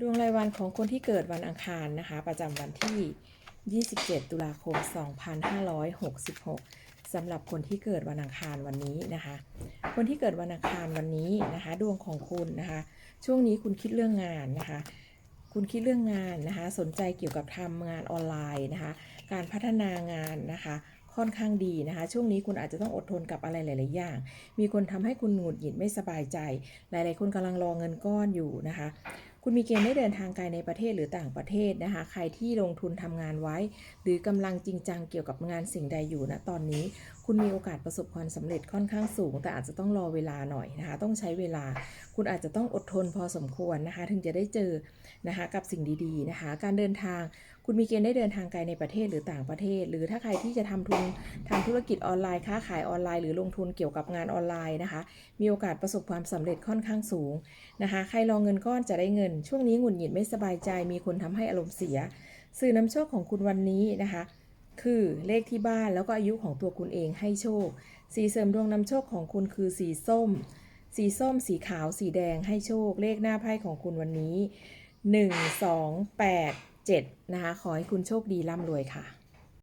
ดวงรายวันของคนที่เกิดวันอังคารนะคะ ประจำวันที่ 27 ตุลาคม 2566สำหรับคนที่เกิดวันอังคารวันนี้นะคะ คนที่เกิดวันอังคารวันนี้นะคะ ดวงของคุณนะคะ ช่วงนี้คุณคิดเรื่องงานนะคะ คุณคิดเรื่องงานนะคะ สนใจเกี่ยวกับทำงานออนไลน์นะคะ การพัฒนางานนะคะค่อนข้างดีนะคะ ช่วงนี้คุณอาจจะต้องอดทนกับอะไรหลาย ๆ อย่าง มีคนทำให้คุณหงุดหงิดไม่สบายใจ หลาย ๆ คนกำลังรอเงินก้อนอยู่นะคะ คุณมีเกณฑ์ได้เดินทางไกลในประเทศหรือต่างประเทศนะคะ ใครที่ลงทุนทำงานไว้ หรือกำลังจริงจังเกี่ยวกับงานสิ่งใดอยู่นะตอนนี้ คุณมีโอกาสประสบความสำเร็จค่อนข้างสูง แต่อาจจะต้องรอเวลาหน่อยนะคะ ต้องใช้เวลา คุณอาจจะต้องอดทนพอสมควรนะคะ ถึงจะได้เจอนะคะกับสิ่งดีๆนะคะ การเดินทาง คุณมีเกณฑ์ได้เดินทางไกลในประเทศหรือต่างประเทศ หรือถ้าใครที่จะทำทุนทำธุรกิจออนไลน์ค้าขายออนไลน์ หรือลงทุนเกี่ยวกับงานออนไลน์นะคะ มีโอกาสประสบความสำเร็จค่อนข้างสูงนะคะ ใครรอเงินก้อนจะได้เงิน ช่วงนี้หงุดหงิดไม่สบายใจ มีคนทำให้อารมณ์เสีย สื่อนำโชคของคุณวันนี้นะคะคือเลขที่บ้านแล้วก็อายุของตัวคุณเองให้โชค สีเสริมดวงนำโชคของคุณคือสีส้ม สีส้ม สีขาว สีแดงให้โชค เลขหน้าไพ่ของคุณวันนี้ 1 2 8 7นะคะขอให้คุณโชคดีร่ำรวยค่ะ